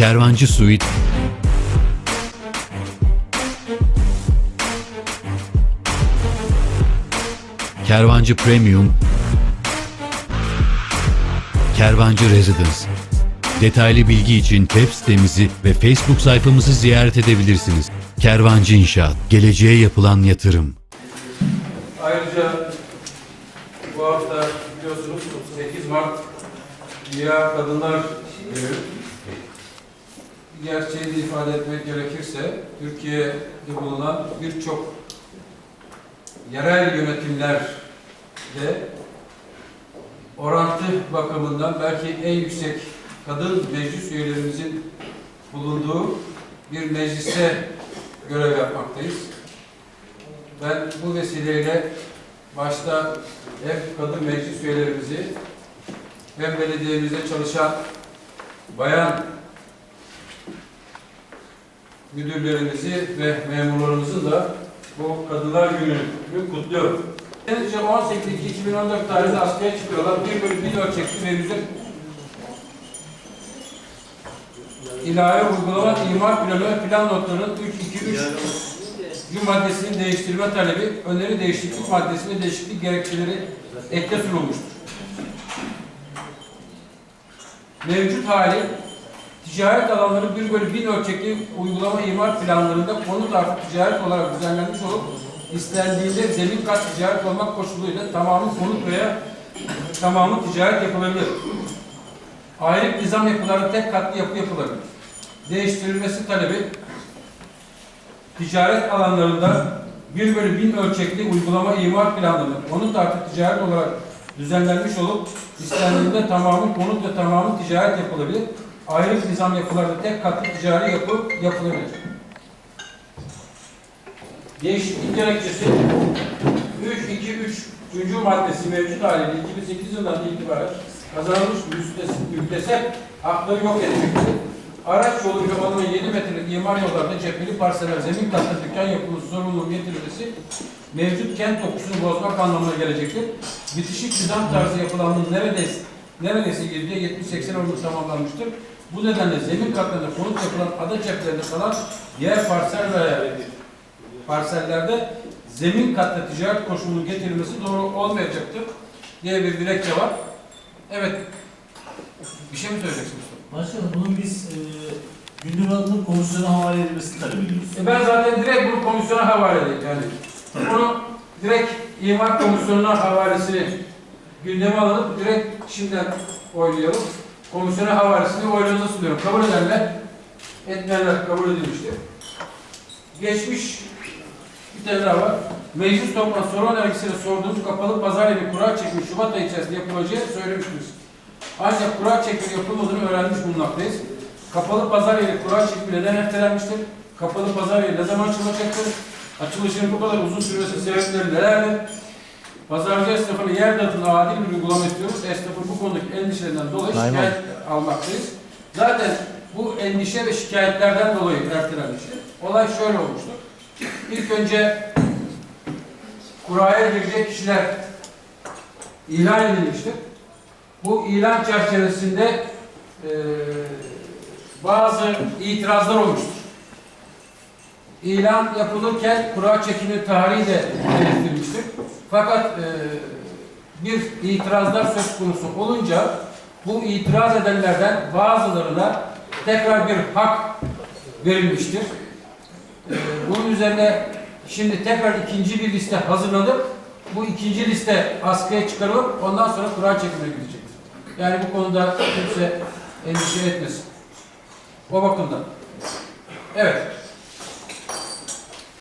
Kervancı Suite Kervancı Premium Kervancı Residence Detaylı bilgi için web sitemizi ve Facebook sayfamızı ziyaret edebilirsiniz. Kervancı İnşaat, geleceğe yapılan yatırım. Ayrıca bu hafta biliyorsunuz 8 Mart Dünya Kadınlar Günü. Gerçeği de ifade etmek gerekirse Türkiye'de bulunan birçok yerel yönetimler de orantı bakımından belki en yüksek kadın meclis üyelerimizin bulunduğu bir mecliste görev yapmaktayız. Ben bu vesileyle başta hem kadın meclis üyelerimizi hem belediyemizde çalışan bayan müdürlerimizi ve memurlarımızın da bu Kadınlar Günü'nü kutluyorum. Önce 18-2014 tarihinde askıya çıkıyorlar. Bir bölü bir ölçekli ve yüzde ilave uygulama imar planı ve plan notlarının 3-2-3 Gün maddesinin değiştirme talebi, öneri değişiklik maddesine değişiklik gerekçeleri ekle sunulmuştur. Mevcut hali, ticaret alanları 1 bölü 1000 ölçekli uygulama imar planlarında konut artı ticaret olarak düzenlenmiş olup, istendiğinde zemin kat ticaret olmak koşuluyla tamamı konut veya tamamı ticaret yapılabilir. Ayrık nizam yapıları tek katlı yapı yapılabilir. Değiştirilmesi talebi, ticaret alanlarında 1 bölü 1000 ölçekli uygulama imar planları konut artı ticaret olarak düzenlenmiş olup istendiğinde tamamı konut ve tamamı ticaret yapılabilir. Ayrı nizam yapılarda tek katlı ticari yapı yapılabilir. Değişiklik gerekçesi 3, 2, 3. 3. maddesi mevcut haliyle 2008 yılından itibaren kazanılmış müktesep hakları yok edilmektedir. Araç yolu alanı 7 metrelik imar yollarında cepheli parseller zemin katlı dükkan yapılması zorunluluğu getirilmesi mevcut kent dokusunu bozmak anlamına gelecektir. Bitişik nizam tarzı yapılanın neredeyse neredeyse %70-80 oranı tamamlanmıştır. Bu nedenle zemin katlarında konut yapılan ada ceplerinde kalan diğer parsel veya parsellerde zemin katta ticaret koşulunun getirilmesi doğru olmayacaktır diye bir dilekçe var. Evet. Bir şey mi söyleyeceksin Mustafa? Başkanım bunun biz e, gündem alınıp komisyona havale edilmesini talep ediyoruz. E ben zaten direkt bunu komisyona havale edeyim yani. Bunu direkt imar komisyonuna havalesini gündeme alıp direkt şimdiden oylayalım. Komisyona havalesini oylarınıza sunuyorum. Kabul edenler, etmeyenler kabul edilmiştir. Geçmiş bir tane daha var. Meclis toplantısı soru önergesiyle sorduğumuz kapalı pazar yeri kura çekimi Şubat ayı içerisinde yapılacağı söylemiştiniz. Ancak kura çekimi yapılmadığını öğrenmiş bulunmaktayız. Kapalı pazar yeri kura çekimi neden ertelenmiştir? Kapalı pazar yeri ne zaman açılacaktır? Açılışının bu kadar uzun sürmesi sebepleri nelerdir? Pazarcı esnafına yer dağıtımına adil bir uygulama istiyoruz. Esnafın bu konudaki endişelerinden dolayı şikayet almaktayız. Zaten bu endişe ve şikayetlerden dolayı ertelenmiştir. Olay şöyle olmuştur. İlk önce kuraya girecek kişiler ilan edilmiştir. Bu ilan çerçevesinde eee, bazı itirazlar olmuştur. İlan yapılırken kura çekimi tarihi de belirtilmiştir. Fakat eee, bir itirazlar söz konusu olunca bu itiraz edenlerden bazılarına tekrar bir hak verilmiştir. Eee, bunun üzerine şimdi tekrar ikinci bir liste hazırlanıp bu ikinci liste askıya çıkarılıp ondan sonra kura çekimine gidecektir. Yani bu konuda kimse endişe etmesin. O bakımdan. Evet.